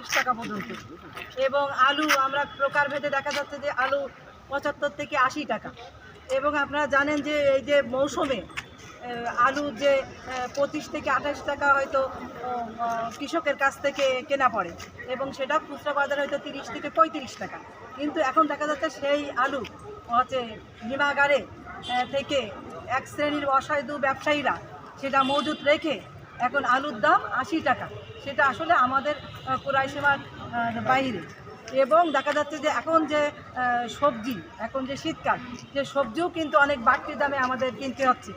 তিরিশ টাকা পর্যন্ত। এবং আলু, আমরা প্রকারভেদে দেখা যাচ্ছে যে আলু পঁচাত্তর থেকে আশি টাকা। এবং আপনারা জানেন যে এই যে মৌসুমে আলু যে পঁচিশ থেকে আঠাশ টাকা হয়তো কৃষকের কাছ থেকে কেনা পড়ে। এবং সেটা খুচরা বাজারে হয়তো তিরিশ থেকে পঁয়ত্রিশ টাকা। কিন্তু এখন দেখা যাচ্ছে সেই আলু, হচ্ছে হিমাগারে থেকে এক শ্রেণির অসাধু ব্যবসায়ীরা সেটা মজুত রেখে এখন আলুর দাম আশি টাকা। সেটা আসলে আমাদের আহ, ক্রয় সীমার আহ, বাইরে। এবং দেখা যাচ্ছে যে এখন যে সবজি এখন যে শীতকাল যে সবজিও কিন্তু অনেক বাড়তি দামে আমাদের কিনতে হচ্ছে।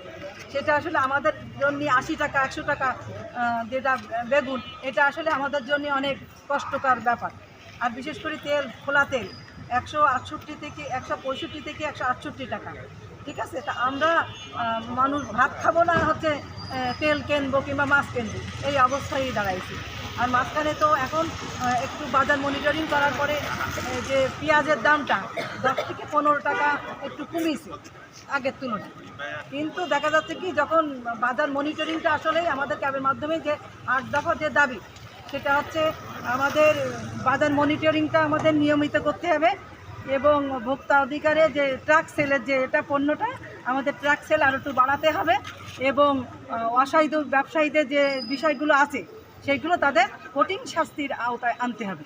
সেটা আসলে আমাদের জন্য আশি টাকা একশো টাকা যেটা বেগুন এটা আসলে আমাদের জন্য অনেক কষ্টকর ব্যাপার। আর বিশেষ করে তেল খোলা তেল একশো আটষট্টি থেকে একশো পঁয়ষট্টি থেকে একশো আটষট্টি টাকা। ঠিক আছে? তা আমরা মানুষ ভাত খাব না হচ্ছে তেল কিনবো কিংবা মাছ কিনবো, এই অবস্থায় দাঁড়াইছি। আর মাঝখানে তো এখন একটু বাজার মনিটরিং করার পরে যে পেঁয়াজের দামটা, দশ থেকে পনেরো টাকা একটু কমিয়েছে, আগের তুলনায়। কিন্তু দেখা যাচ্ছে কি, যখন বাজার মনিটরিংটা আসলেই আমাদের ক্যাবের মাধ্যমে যে আট দফা যে দাবি, সেটা হচ্ছে আমাদের বাজার মনিটরিংটা আমাদের নিয়মিত করতে হবে এবং ভোক্তা অধিকারে যে ট্রাক সেলের যে এটা পণ্যটা আমাদের ট্রাক সেল আরও একটু বাড়াতে হবে এবং অসাধু ব্যবসায়ীদের যে বিষয়গুলো আছে, সেইগুলো তাদের কঠিন শাস্তির আওতায় আনতে হবে।